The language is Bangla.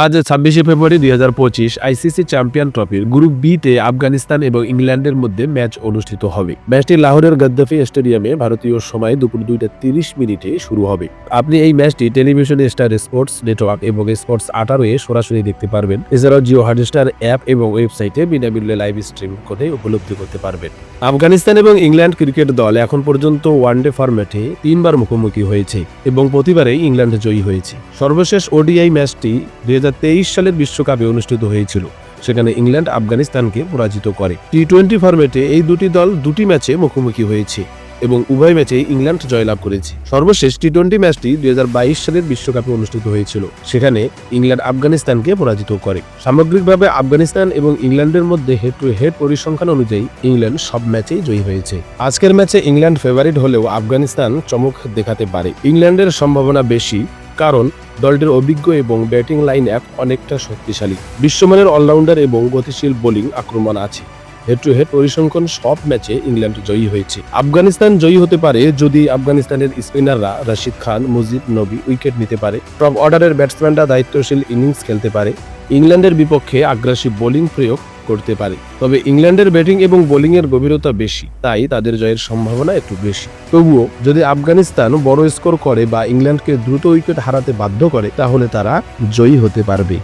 আজ ছাব্বিশে ফেব্রুয়ারি দুই হাজার পঁচিশ আইসিসি চ্যাম্পিয়ন ট্রফির গ্রুপ বি তে আফগানিস্তান এবং ইংল্যান্ডের মধ্যে ম্যাচ অনুষ্ঠিত হবে। ম্যাচটি লাহোরের গদ্দাফি স্টেডিয়ামে ভারতীয় সময় দুপুর দুইটা তিরিশ মিনিটে শুরু হবে। আপনি এই ম্যাচটি টেলিভিশন স্টার স্পোর্টস নেটওয়ার্ক এবং স্পোর্টস আঠারোয়ে সরাসরি দেখতে পারবেন। এছাড়াও জিও হটস্টার অ্যাপ এবং ওয়েবসাইটে বিনামূল্যে লাইভ স্ট্রিম করে উপলব্ধি করতে পারবেন। আফগানিস্তান এবং ইংল্যান্ড ক্রিকেট দল এখন পর্যন্ত ওয়ানডে ফরম্যাটে তিনবার মুখোমুখি হয়েছে এবং প্রতিবারেই ইংল্যান্ড জয়ী হয়েছে। সর্বশেষ ওডিআই ম্যাচটি সালের বিশ্বকাপে অনুষ্ঠিত হয়েছিল। সেখানে ইংল্যান্ড আফগানিস্তানকে পরাজিত করে। টি টোয়েন্টি ফরম্যাটে এই দুটি দল দুটি ম্যাচে মুখোমুখি হয়েছে এবং উভয় ম্যাচে ইংল্যান্ড জয়লাভ করেছে। সর্বশেষ টি টোয়েন্টি ম্যাচটি দু হাজার বাইশ সালের বিশ্বকাপে অনুষ্ঠিত হয়েছিল। সেখানে ইংল্যান্ড আফগানিস্তানকে পরাজিত করে। সামগ্রিকভাবে আফগানিস্তান এবং ইংল্যান্ডের মধ্যে হেড টু হেড পরিসংখ্যান অনুযায়ী ইংল্যান্ড সব ম্যাচেই জয়ী হয়েছে। আজকের ম্যাচে ইংল্যান্ড ফেভারিট হলেও আফগানিস্তান চমক দেখাতে পারে। ইংল্যান্ডের সম্ভাবনা বেশি কারণ দলটির অভিজ্ঞ এবং ব্যাটিং লাইন অ্যাপ অনেকটা শক্তিশালী। বিশ্বমানের অলরাউন্ডার এবং গতিশীল বোলিং আক্রমণ আছে। হেড টু হেড পরিসংখ্যান সব ম্যাচে ইংল্যান্ড জয়ী হয়েছে। আফগানিস্তান জয়ী হতে পারে যদি আফগানিস্তানের স্পিনাররা রাশিদ খান, মুজিব নবী উইকেট নিতে পারে। টপ অর্ডারের ব্যাটসম্যানরা দায়িত্বশীল ইনিংস খেলতে পারে। ইংল্যান্ডের বিপক্ষে আগ্রাসী বোলিং প্রয়োগ করতে পারে। তবে ইংল্যান্ডের ব্যাটিং এবং বোলিংয়ের গভীরতা বেশি, তাই তাদের জয়ের সম্ভাবনা একটু বেশি। তবুও, যদি আফগানিস্তান বড় স্কোর করে বা ইংল্যান্ডকে দ্রুত উইকেট হারাতে বাধ্য করে, তাহলে তারা জয়ী হতে পারবে।